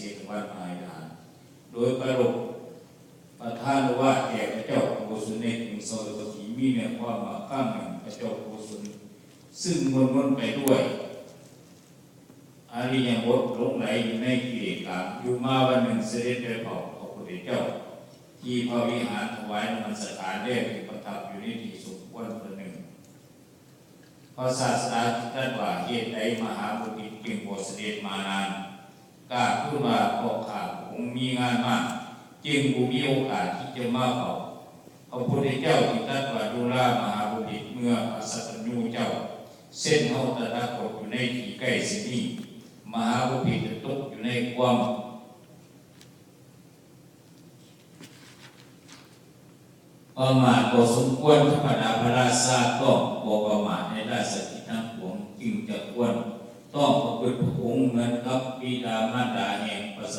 ษตรวัดมายานโดยประรบประธานว่าแก่พระเจ้าโกศลในกรุงโซลตกีมีในความมาข้างหนึ่งพระเจ้าโกศลซึ่งมนวนไปด้วยอาริยบทหลงไหลอยู่ในกิเลสกรรมอยู่มาวันหนึ่งเสด็จไปเผาพระพุทธเจ้า ที่พระวิหารถวายนมัสการได้ที่ประทับอยู่ในที่สมควรประหนึ่งพระศาสดาท่านว่าเหตุใดมหาบุตรจึงบวชเสด็จมานาน กล้าพูดว่าพ่อข้าคงมีงานมากจึงบุมีโอกาสที่จะมาเผาพระพุทธเจ้าที่ท่านว่าดูแลมหาบุตรเมื่อพระสัตยูเจ้า เส้นเฮาตถาคตอยู่ในที่ใกล้สินี้มหาบุตรจะตกอยู่ในความประมาทก็สมควรธรรมดาพระราชาก็บอกประมาทในราชกิจทั้งป ต้องประพฤติองค์เหมือนกับบิดามารดาแห่งประส